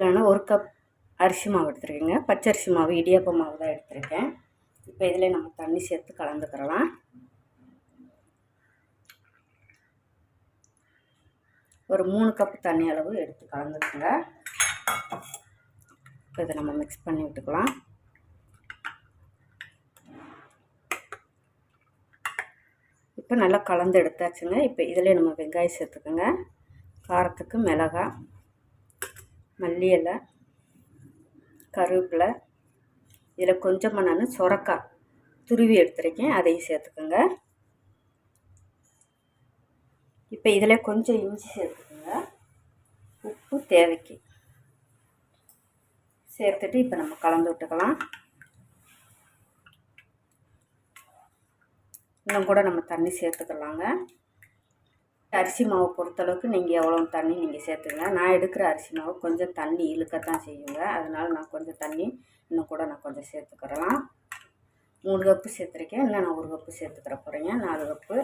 இல்லைன்னா ஒரு கப் அரிசி மாவு எடுத்துருக்கேங்க. பச்சரிசி மாவு இடியாப்ப மாவு தான் எடுத்திருக்கேன். இப்போ இதில் நம்ம தண்ணி சேர்த்து கலந்துக்கிறலாம். ஒரு மூணு கப் தண்ணி அளவு எடுத்து கலந்துக்கோங்க. இப்போ இதை நம்ம மிக்ஸ் பண்ணி விட்டுக்கலாம். இப்போ நல்லா கலந்து எடுத்தாச்சுங்க. இப்போ இதில் நம்ம வெங்காயம் சேர்த்துக்கோங்க. காரத்துக்கு மிளகாய் மல்லி இலை கருவேப்பிலை இதில் கொஞ்சமாக நான் சுரக்காய் துருவி எடுத்துருக்கேன். அதையும் சேர்த்துக்கோங்க. இப்போ இதில் கொஞ்சம் இஞ்சி சேர்த்துக்கோங்க. உப்பு தேவைக்கு. சேர்த்துட்டு இப்போ நம்ம கலந்து விட்டுக்கலாம். இன்னும் கூட நம்ம தண்ணி சேர்த்துக்கலாங்க. அரிசி மாவு பொறுத்தளவுக்கு நீங்கள் எவ்வளோ தண்ணி நீங்கள் சேர்த்துங்க. நான் எடுக்கிற அரிசி மாவு கொஞ்சம் தண்ணி இழுக்கத்தான் செய்யுங்க. அதனால் நான் கொஞ்சம் தண்ணி இன்னும் கூட நான் கொஞ்சம் சேர்த்துக்கிறலாம். மூணு கப்பு சேர்த்துருக்கேன். இல்லை நான் ஒரு கப்பு சேர்த்துக்கிற போகிறேங்க நாலு கப்பு.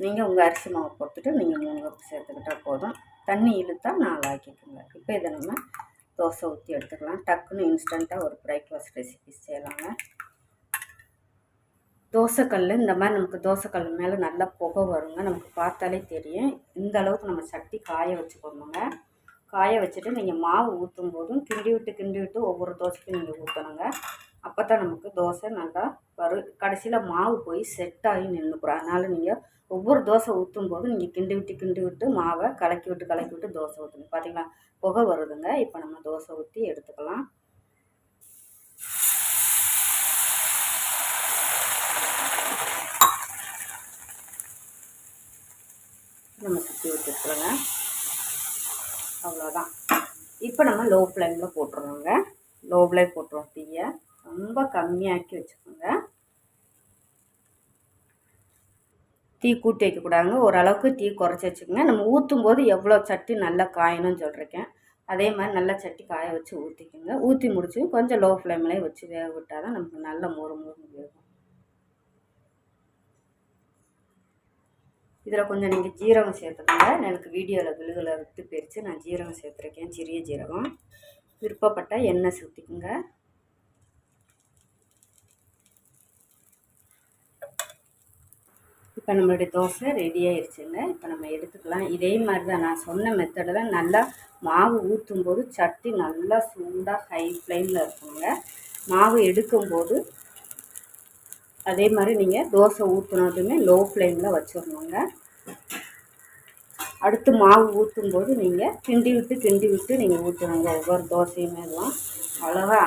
நீங்கள் உங்கள் அரிசி மாவு பொறுத்துட்டு நீங்கள் மூணு கப்பு சேர்த்துக்கிட்டால் போதும். தண்ணி இழுத்தா நாலு ஆக்கிக்கோங்க. இப்போ இதை நம்ம தோசை ஊற்றி எடுத்துக்கலாம். டக்குன்னு இன்ஸ்டண்ட்டாக ஒரு பிரேக்ஃபாஸ்ட் ரெசிபி செய்யலாங்க. தோசைக்கல் இந்த மாதிரி நமக்கு தோசைக்கல் மேலே நல்லா புகை வருங்க. நமக்கு பார்த்தாலே தெரியும். இந்த அளவுக்கு நம்ம சட்டி காய வச்சுக்கணுங்க. காய வச்சுட்டு நீங்கள் மாவு ஊற்றும் போதும் கிண்டி விட்டு கிண்டி விட்டு ஒவ்வொரு தோசைக்கும் நீங்கள் ஊற்றணுங்க அப்போ தான் நமக்கு தோசை நல்லா வரும் கடைசியில் மாவு போய் செட் ஆகி நின்றுக்குறோம் அதனால் நீங்கள் ஒவ்வொரு தோசை ஊற்றும் போதும் நீங்கள் கிண்டி விட்டு கிண்டி விட்டு மாவை கலக்கி விட்டு கலக்கி விட்டு தோசை ஊற்றுங்க பார்த்தீங்களா புகை வருதுங்க. இப்போ நம்ம தோசை ஊற்றி எடுத்துக்கலாம். நம்ம சுற்றி வச்சுருக்குறோங்க. அவ்வளோதான் இப்போ நம்ம லோ ஃப்ளேமில் போட்டுருவோங்க லோ ஃப்ளேம் போட்டுருவோம் தீயை. ரொம்ப கம்மியாக்கி வச்சுக்கோங்க. தீ கூட்டி வைக்கக்கூடாதுங்க ஓரளவுக்கு தீ குறைச்சி வச்சுக்கோங்க. நம்ம ஊற்றும் போது எவ்வளோ சட்டி நல்லா காயணும்னு சொல்லியிருக்கேன் அதே மாதிரி நல்லா சட்டி காய வச்சு ஊற்றிக்கோங்க ஊற்றி முடிச்சு கொஞ்சம் லோ ஃப்ளேம்லேயே வச்சு வேக விட்டால் தான் நமக்கு நல்ல மொறு மொறு வேகும். இதில் கொஞ்சம் நீங்கள் ஜீரகம் சேர்த்துக்கோங்க. எனக்கு வீடியோவில் விழுகளை விட்டு போயிடுச்சு நான் ஜீரகம் சேர்த்துருக்கேன். சிறிய ஜீரகம். விருப்பப்பட்ட எண்ணெய் சுற்றிக்குங்க இப்போ நம்மளுடைய தோசை ரெடி ஆயிடுச்சுங்க இப்போ நம்ம எடுத்துக்கலாம். இதே மாதிரி தான் நான் சொன்ன மெத்தடில் நல்லா மாவு ஊற்றும் போது சட்டி நல்லா சூடாக ஹை ஃப்ளேமில் இருக்குங்க. மாவு எடுக்கும்போது அதே மாதிரி நீங்கள் தோசை ஊற்றுனதுமே லோ ஃப்ளேமில் வச்சிடணுங்க. அடுத்து மாவு ஊற்றும் போது நீங்கள் கிண்டி விட்டு கிண்டி விட்டு நீங்கள் ஊற்றணுங்க ஒவ்வொரு தோசையுமே எல்லாம் அழகா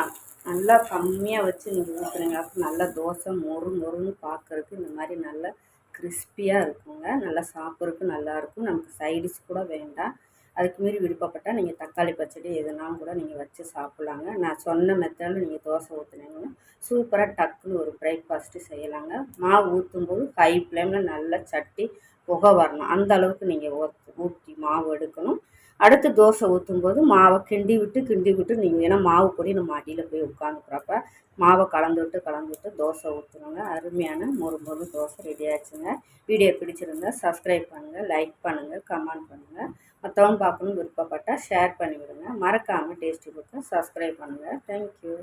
நல்லா கம்மியாக வச்சு நீங்கள் ஊற்றுனீங்க அப்போ நல்லா தோசை மொறு மொறுன்னு பார்க்குறதுக்கு இந்த மாதிரி நல்லா கிறிஸ்பியாக இருக்குங்க. நல்லா சாப்பிட்றதுக்கு நல்லாயிருக்கும் நமக்கு சைடிஷ் கூட வேண்டாம். அதுக்கு மீறி விருப்பப்பட்டால் நீங்கள் தக்காளி பச்சடி எதுனாலும் கூட நீங்கள் வச்சு சாப்பிட்லாங்க. நான் சொன்ன மெத்தடில் நீங்கள் தோசை ஊற்றுனீங்கன்னா சூப்பராக டக்குன்னு ஒரு பிரேக்ஃபாஸ்ட்டு செய்யலாங்க. மாவு ஊற்றும் போது ஹை ஃப்ளேமில் நல்லா சட்டி புகை வரணும். அந்த அளவுக்கு நீங்கள் ஊற்றி மாவு எடுக்கணும். அடுத்து தோசை ஊற்றும் போது மாவை கிண்டி விட்டு கிண்டி விட்டு நீங்கள் ஏன்னா மாவு பொடி நம்ம அடியில் போய் உட்காந்துக்கிறப்ப மாவை கலந்து விட்டு கலந்து விட்டு தோசை ஊற்றணுங்க அருமையான மொறு மொறு தோசை ரெடி ஆச்சுங்க வீடியோ பிடிச்சிருந்தா சப்ஸ்கிரைப் பண்ணுங்கள் லைக் பண்ணுங்கள் கமெண்ட் பண்ணுங்கள் மற்றவங்க பார்க்கணும்னு விருப்பப்பட்டால் ஷேர் பண்ணிவிடுங்க. மறக்காமல் டேஸ்ட்டு கொடுத்து சப்ஸ்கிரைப் பண்ணுங்கள் தேங்க்யூ